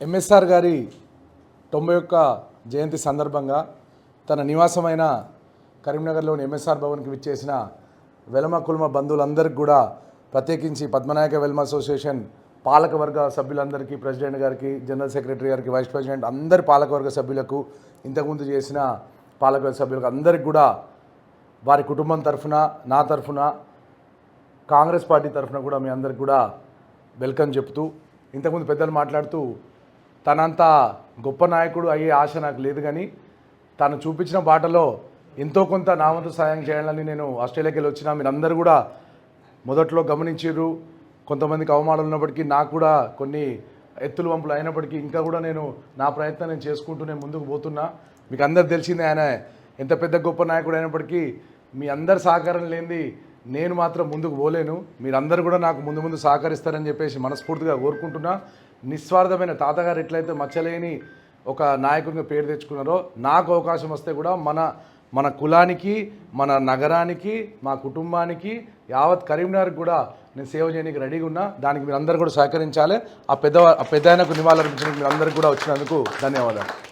MSR గారి తొంభై ఒక్క జయంతి సందర్భంగా తన నివాసమైన కరీంనగర్లోని ఎంఎస్ఆర్ భవన్కి విచ్చేసిన వెలమ కుల్మ బంధువులందరికీ కూడా ప్రత్యేకించి పద్మనాయక వెల్మ అసోసియేషన్ పాలకవర్గ సభ్యులందరికీ ప్రెసిడెంట్ గారికి జనరల్ సెక్రటరీ గారికి వైస్ ప్రెసిడెంట్ అందరి పాలకవర్గ సభ్యులకు ఇంతకుముందు చేసిన పాలకవర్గ సభ్యులకు అందరికి కూడా వారి కుటుంబం తరఫున నా తరఫున కాంగ్రెస్ పార్టీ తరఫున కూడా మీ అందరికి కూడా వెల్కమ్ చెప్తూ ఇంతకుముందు పెద్దలు మాట్లాడుతూ తనంత గొప్ప నాయకుడు అయ్యే ఆశ నాకు లేదు కానీ తను చూపించిన బాటలో ఎంతో కొంత నా వంతు సాయం చేయాలని నేను ఆస్ట్రేలియాకి వెళ్ళి వచ్చిన మీరందరూ కూడా మొదట్లో గమనించారు కొంతమందికి అవమానాలు ఉన్నప్పటికీ నాకు కూడా కొన్ని ఎత్తులు వంపులు అయినప్పటికీ ఇంకా కూడా నేను నా ప్రయత్నం నేను చేసుకుంటూ నేను ముందుకు పోతున్నా. మీకు అందరు తెలిసిందే ఆయన ఎంత పెద్ద గొప్ప నాయకుడు అయినప్పటికీ మీ అందరి సహకారం లేనిది నేను మాత్రం ముందుకు పోలేను. మీరందరూ కూడా నాకు ముందు ముందు సహకరిస్తారని చెప్పేసి మనస్ఫూర్తిగా కోరుకుంటున్నా. నిస్వార్థమైన తాతగారు ఎట్లయితే మచ్చలేని ఒక నాయకుడిగా పేరు తెచ్చుకున్నారో నాకు అవకాశం వస్తే కూడా మన మన కులానికి మన నగరానికి మా కుటుంబానికి యావత్ కరీంనగర్కి కూడా నేను సేవ చేయడానికి రెడీగా ఉన్నా. దానికి మీరు అందరూ కూడా సహకరించాలి. ఆ పెద్ద ఆ పెద్ద ఆయనకు నివాళులర్పించడానికి మీరు అందరికీ కూడా వచ్చినందుకు ధన్యవాదాలు.